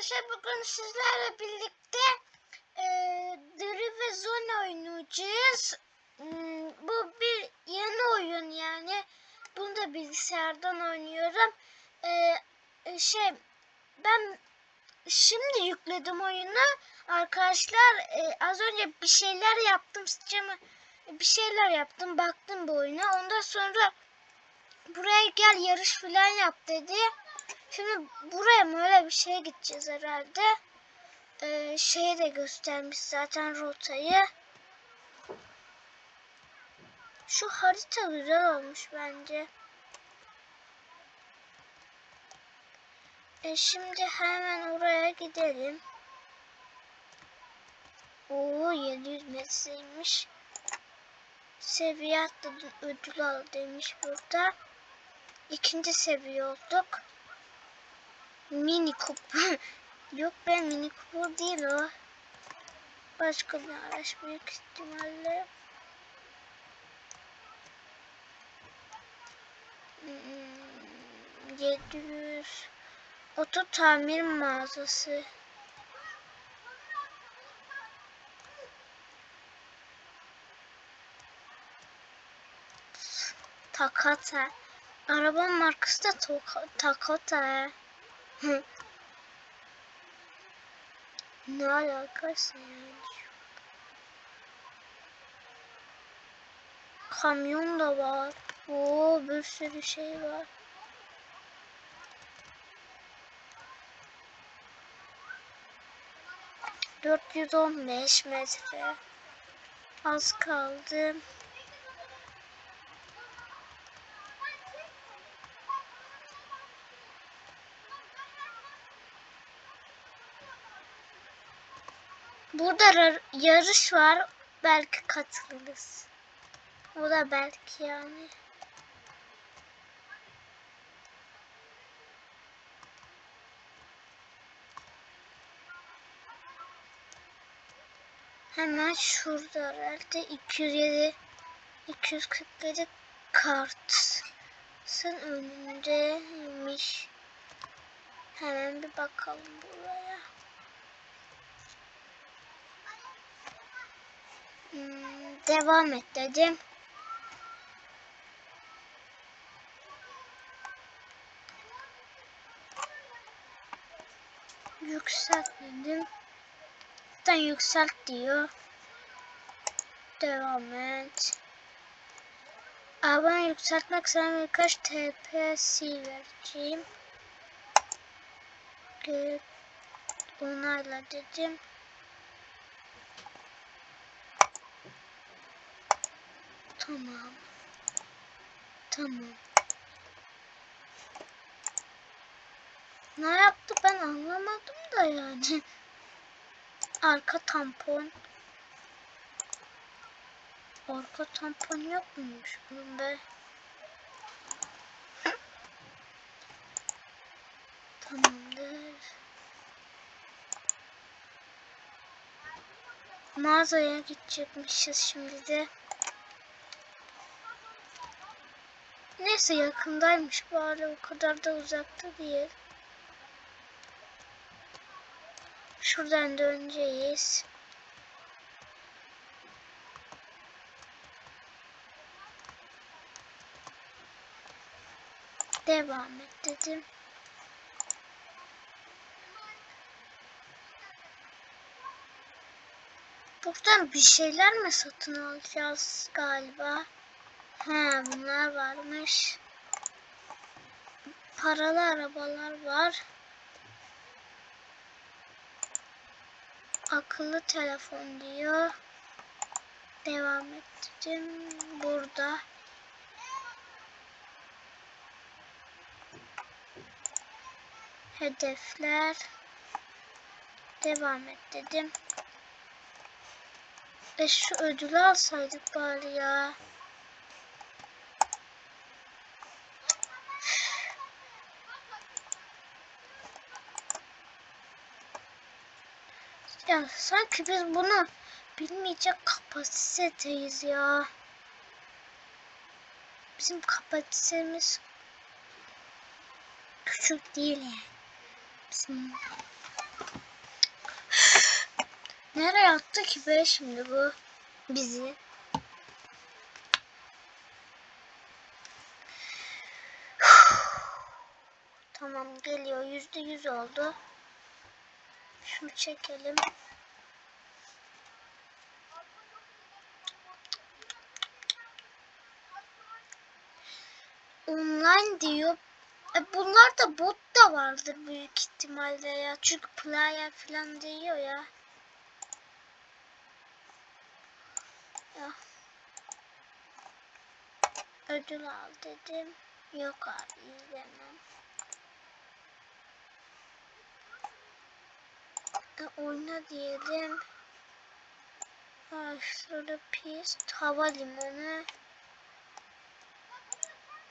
arkadaşlar bugün sizlerle birlikte e, Dri ve Zone oynayacağız. Hmm, bu bir yeni oyun yani. Bunu da bilgisayardan oynuyorum. E, e, şey ben şimdi yükledim oyunu. Arkadaşlar e, az önce bir şeyler yaptım. Sıçramı bir şeyler yaptım. Baktım bu oyuna. Ondan sonra buraya gel yarış falan yap dedi. Şimdi buraya mı öyle bir şeye gideceğiz herhalde. Ee, şeyi de göstermiş zaten rotayı. Şu harita güzel olmuş bence. E şimdi hemen oraya gidelim. Oo 700 metreymiş. Seviye atladın ödül al demiş burada. İkinci seviye olduk. Mini Cooper. Yok ben Mini Cooper değil o. Başka bir araç büyük ihtimalle. Hmm, 700 Oto tamir mağazası. Takata. Arabanın markası da Takata. Ne alakası yani? Kamyon da var. Oo bir sürü şey var. Dört yüz on beş metre. Az kaldı. Burada ra- yarış var. Belki katılırız. O da belki yani. Hemen şurada herhalde 207 247 kartın önündeymiş. Hemen bir bakalım buraya. Devam et dedim. Yükselt dedim. Zaten yükselt diyor. Devam et. Aa, ben yükseltmek sana birkaç TPC vereceğim. Onayla dedim. Tamam. Tamam. Ne yaptı ben anlamadım da yani. Arka tampon. Arka tampon yok muymuş bunun be? Tamamdır. Mağazaya gidecekmişiz şimdi de. Neyse yakındaymış bari o kadar da uzakta değil. Şuradan döneceğiz. Devam et dedim. Buradan bir şeyler mi satın alacağız galiba? He bunlar varmış. Paralı arabalar var. Akıllı telefon diyor. Devam ettim. Burada. Hedefler. Devam et dedim. E şu ödülü alsaydık bari ya. Ya sanki biz bunu bilmeyecek kapasitedeyiz ya. Bizim kapasitemiz küçük değil yani. Bizim Nereye attı ki be şimdi bu bizi? Tamam geliyor. Yüzde yüz oldu. Şunu çekelim. Online diyor. E bunlar da bot da vardır büyük ihtimalle ya. Çünkü player falan diyor ya. Ya. Ödül al dedim. Yok abi izlemem. E, oyna diyelim. Şurada pist, havalimanı.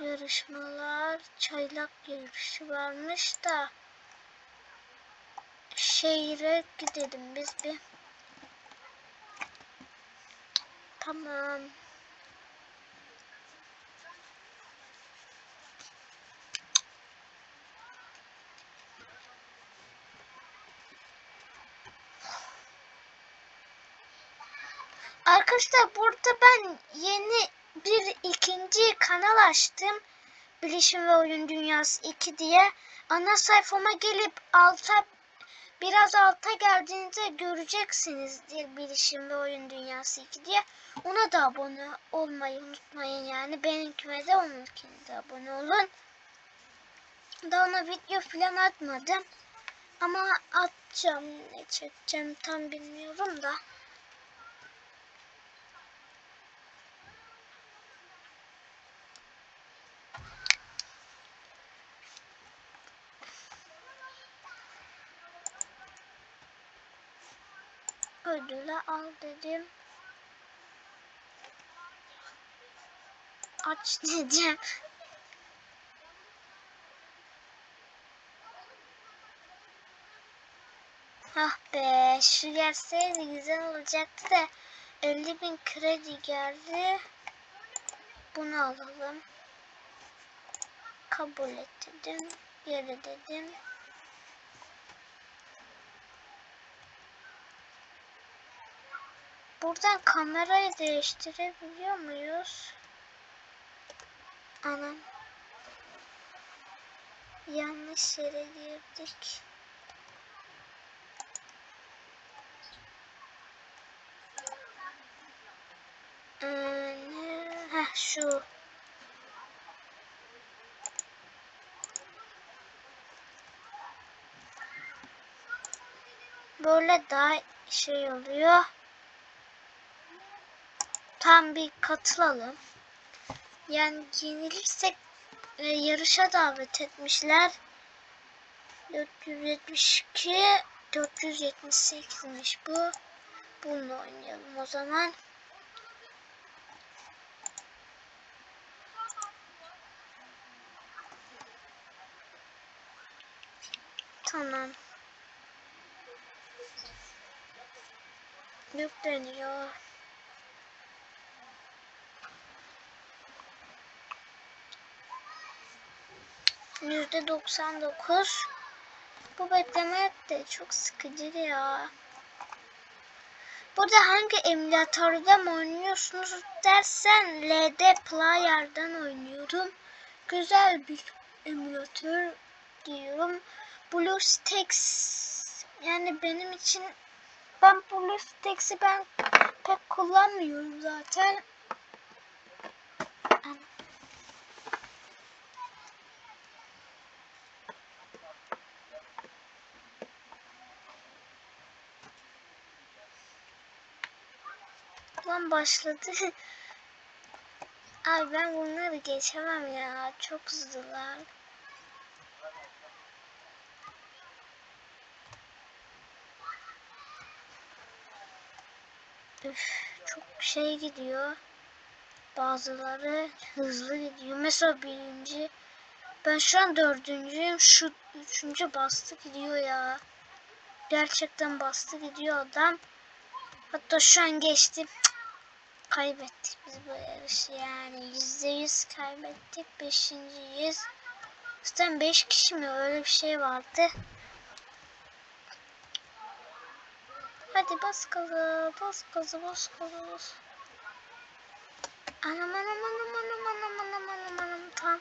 Yarışmalar, çaylak yarışı varmış da. Şehire gidelim biz bir. Tamam. Arkadaşlar burada ben yeni bir ikinci kanal açtım. Bilişim ve Oyun Dünyası 2 diye. Ana sayfama gelip alta biraz alta geldiğinizde göreceksiniz diye Bilişim ve Oyun Dünyası 2 diye. Ona da abone olmayı unutmayın yani. Benimkime de onunkine de abone olun. Daha ona video falan atmadım. Ama atacağım ne çekeceğim tam bilmiyorum da. Ödülü al dedim. Aç dedim. Ah be şu gelseydi güzel olacaktı da 50 bin kredi geldi. Bunu alalım. Kabul et dedim. Yere dedim. Buradan kamerayı değiştirebiliyor muyuz? Anam. Yanlış yere girdik. Ee, şu. Böyle daha şey oluyor. Tam bir katılalım. Yani yenilirsek e, yarışa davet etmişler. 472 478'miş bu. Bunu oynayalım o zaman. Tamam. Yükleniyor. Yüzde doksan dokuz. Bu beklemek de çok sıkıcı ya. Burada hangi emülatörde mi oynuyorsunuz dersen LD Player'dan oynuyorum. Güzel bir emülatör diyorum. BlueStacks yani benim için ben BlueStacks'i ben pek kullanmıyorum zaten. Başladı. Ay ben bunları geçemem ya. Çok hızlılar. Üf, çok şey gidiyor. Bazıları hızlı gidiyor. Mesela birinci. Ben şu an dördüncüyüm. Şu üçüncü bastı gidiyor ya. Gerçekten bastı gidiyor adam. Hatta şu an geçtim. Kaybettik biz bu yarışı yani. Yüzde yüz kaybettik. Beşinciyiz. Zaten beş kişi mi öyle bir şey vardı. Hadi bas gaza, bas gaza, bas gaza, bas. Anam anam anam anam anam anam anam anam tam.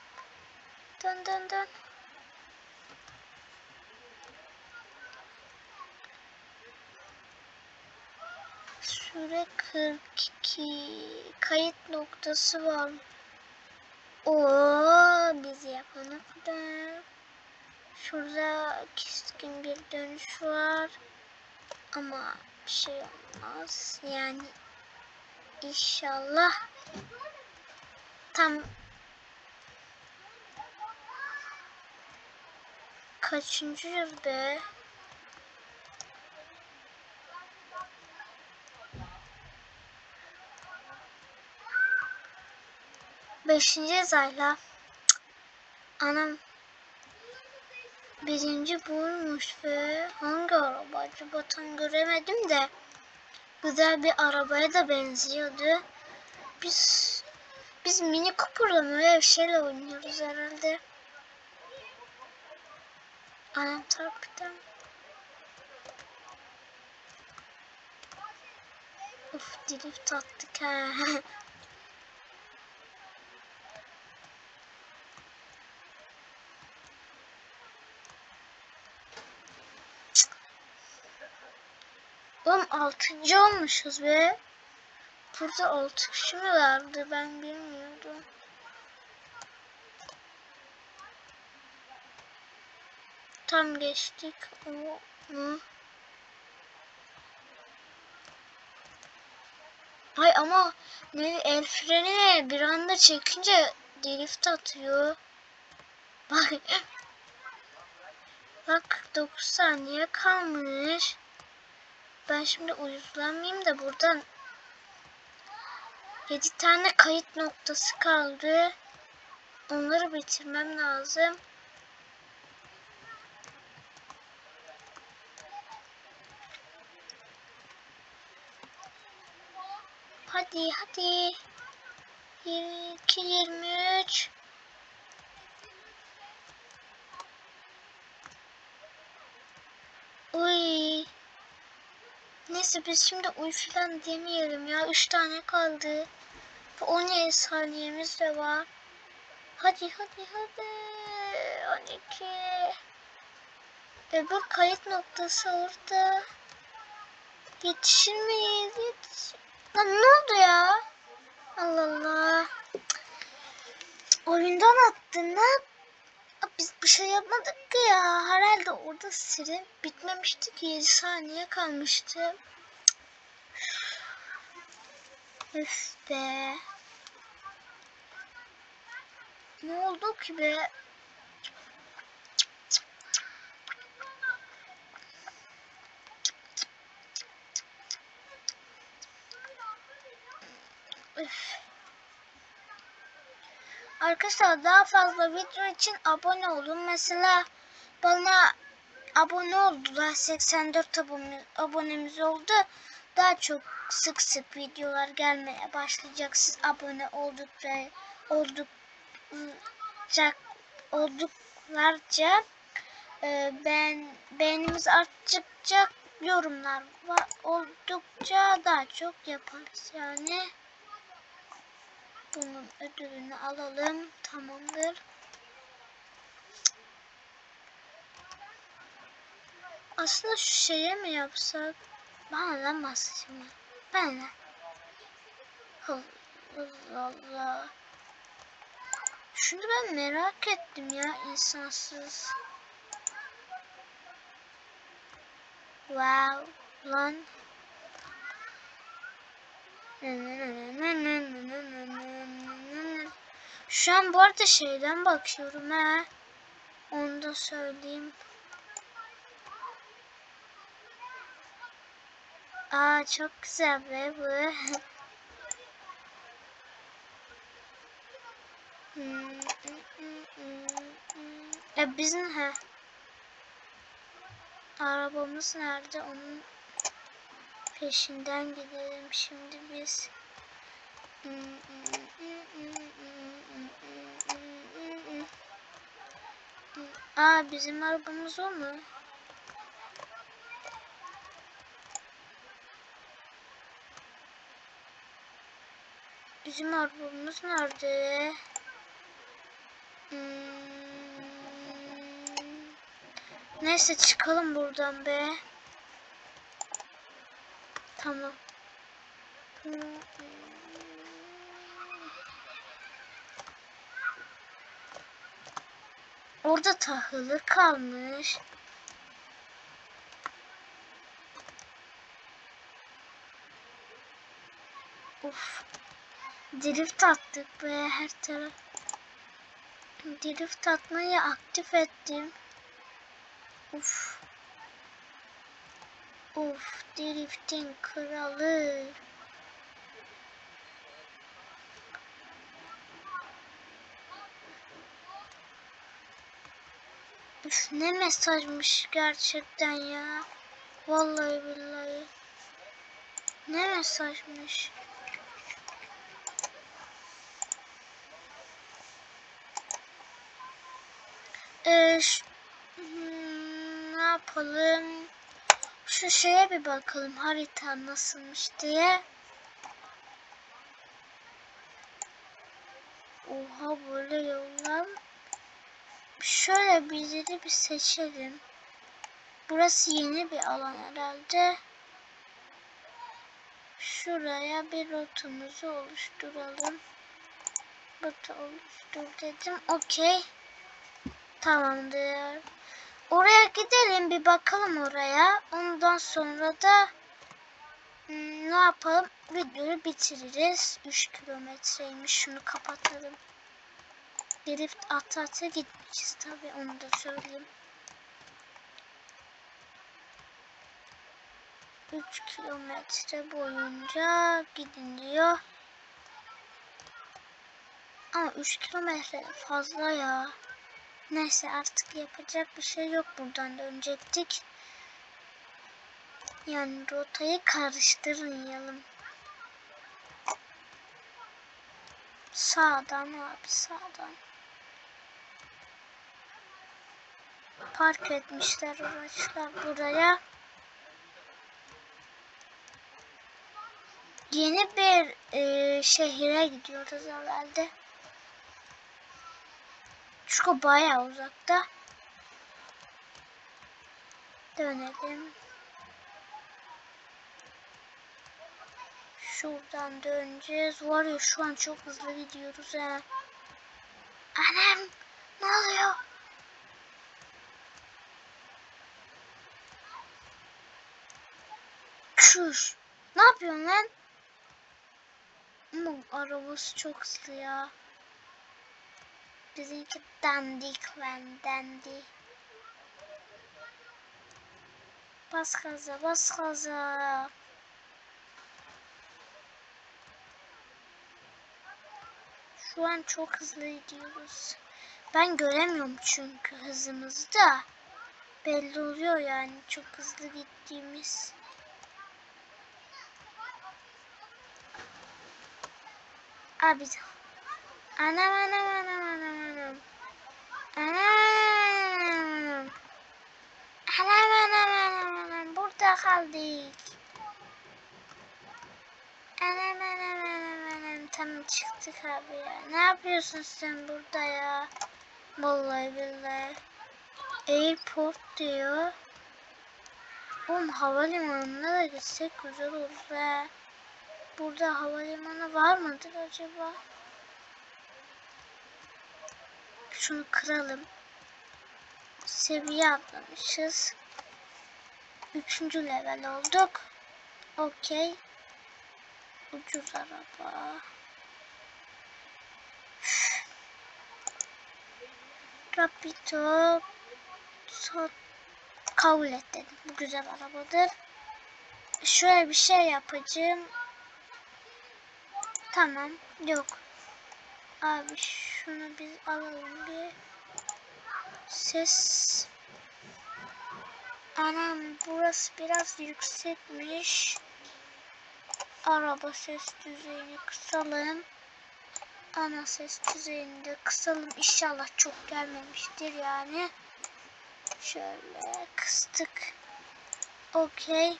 Dön dön dön. Süre 42. Kayıt noktası var. Oo, biz yapana kadar. Şurada keskin bir dönüş var. Ama bir şey olmaz. Yani inşallah tam kaçıncıyız be? Beşinci Zayla. Anam birinci buymuş ve hangi araba acaba tam göremedim de güzel bir arabaya da benziyordu. Biz biz mini Cooper'la mı öyle şeyle oynuyoruz herhalde. Anam taraftan. Uf drift attık ha. Oğlum altıncı olmuşuz be. Burada altı kişi mi vardı ben bilmiyordum. Tam geçtik. O, hı. Ama ne el freni bir anda çekince drift atıyor. Bak. Bak 9 saniye kalmış. Ben şimdi uyuzlanmayayım da buradan 7 tane kayıt noktası kaldı. Onları bitirmem lazım. Hadi hadi. 22 23 Uy. Neyse biz şimdi uy falan demeyelim ya. 3 tane kaldı. 17 saniyemiz de var. Hadi hadi hadi. 12. Öbür kayıt noktası orada. Yetişir miyiz? Yetiş... Lan ne oldu ya? Allah Allah. Oyundan attın. Ne yap? Biz bir şey yapmadık ki ya. Herhalde orada siren bitmemişti ki 7 saniye kalmıştı. Üf. Ne oldu ki be? Üf. Arkadaşlar daha fazla video için abone olun. Mesela bana abone oldular. 84 abone, abonemiz oldu. Daha çok sık sık videolar gelmeye başlayacak. Siz abone oldukça oldukça olduklarca e, ben beğenimiz arttıkça yorumlar oldukça daha çok yaparız yani. Bunun ödülünü alalım. Tamamdır. Aslında şu şeye mi yapsak? Bana lan. Ben lan. Allah Allah. Şunu ben merak ettim ya insansız. Wow. Lan. Şu an bu arada şeyden bakıyorum ha. Onu da söyleyeyim. Aa çok güzel be bu. e bizim ha. Arabamız nerede? Onun peşinden gidelim şimdi biz. Aa bizim arabamız o mu? Bizim arabamız nerede? Hmm. Neyse çıkalım buradan be. Tamam. Orada tahılı kalmış. Uf. Drift attık be her taraf. Drift atmayı aktif ettim. Uf. Uf, driftin kralı. Üf, ne mesajmış gerçekten ya. Vallahi billahi. Ne mesajmış. Ee, ne yapalım? Şu şeye bir bakalım harita nasılmış diye. Oha böyle yollar. Şöyle bizleri bir seçelim. Burası yeni bir alan herhalde. Şuraya bir rotumuzu oluşturalım. Rota oluştur dedim. Okey. Tamamdır. Oraya gidelim bir bakalım oraya. Ondan sonra da hmm, ne yapalım? Videoyu bitiririz. 3 kilometreymiş. Şunu kapatalım. Drift ata ata gitmişiz tabi onu da söyleyeyim. 3 kilometre boyunca gidin diyor. Ama 3 kilometre fazla ya. Neyse artık yapacak bir şey yok. Buradan dönecektik. Yani rotayı karıştırmayalım. Sağdan abi sağdan. Park etmişler araçlar buraya. Yeni bir e, şehire gidiyoruz herhalde. Çünkü bayağı uzakta. Dönelim. Şuradan döneceğiz. Var ya şu an çok hızlı gidiyoruz ha. Anam ne oluyor? Çüş. Ne yapıyorsun lan? Ama arabası çok hızlı ya. Bizimki dandik lan dandik. Bas gaza bas gaza. Şu an çok hızlı gidiyoruz. Ben göremiyorum çünkü hızımızı da. Belli oluyor yani çok hızlı gittiğimiz. Abi anam anam anam anam anam. Anam. Anam anam anam. Burada kaldık. Anam anam anam anam. Tamam çıktık abi ya. Ne yapıyorsun sen burada ya? Vallahi billahi. Airport diyor. Oğlum havalimanına da gitsek güzel olur be. Burada havalimanı var mıdır acaba? Şunu kıralım. Seviye atlamışız. Üçüncü level olduk. Okey. Ucuz araba. Rapito. Sat. Kabul et dedim. Bu güzel arabadır. Şöyle bir şey yapacağım. Tamam. Yok. Abi şunu biz alalım bir. Ses. Anam burası biraz yüksekmiş. Araba ses düzeyini kısalım. Ana ses düzeyini de kısalım. İnşallah çok gelmemiştir yani. Şöyle kıstık. Okey.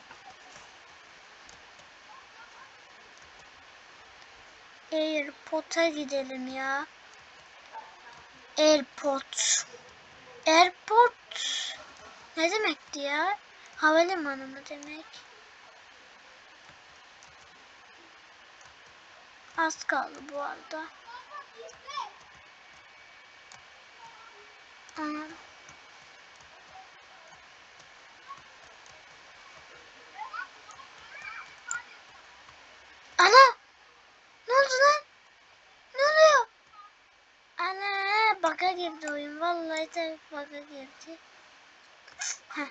Airport'a gidelim ya. Airport. Airport ne demekti ya? Havalimanı mı demek? Az kaldı bu arada. Anam. Ana! Ne oldu lan? Ne oluyor? Ana! Baka girdi oyun. Vallahi de girdi. Heh.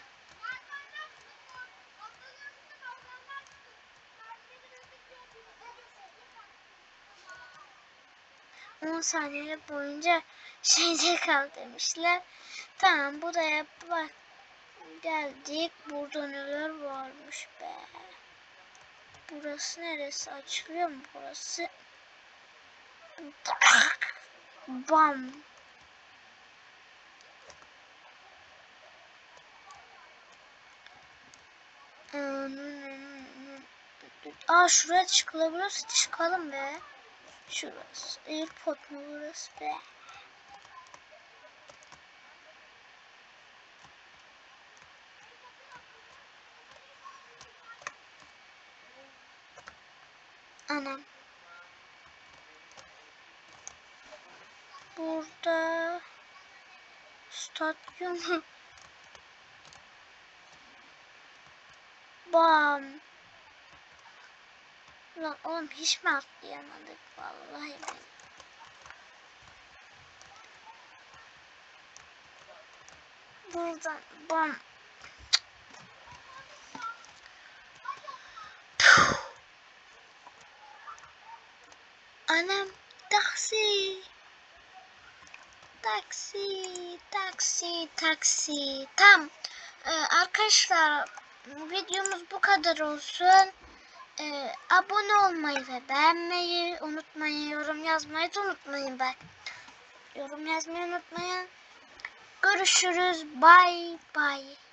On saniye boyunca şeyde kal demişler. Tamam buraya bak. Geldik. Burada neler varmış be. Burası neresi? Açılıyor mu burası? Bam. Aa şuraya çıkılabiliyorsa çıkalım be. Şurası. Airport mu burası be? Anam. Burada stadyum Bam. Lan oğlum hiç mi atlayamadık vallahi ben. Buradan bam. Anam taksi. Taksi, taksi, taksi. Tam. Ee, arkadaşlar videomuz bu kadar olsun. Ee, abone olmayı ve beğenmeyi unutmayın. Yorum yazmayı da unutmayın bak. Yorum yazmayı unutmayın. Görüşürüz. Bye bye.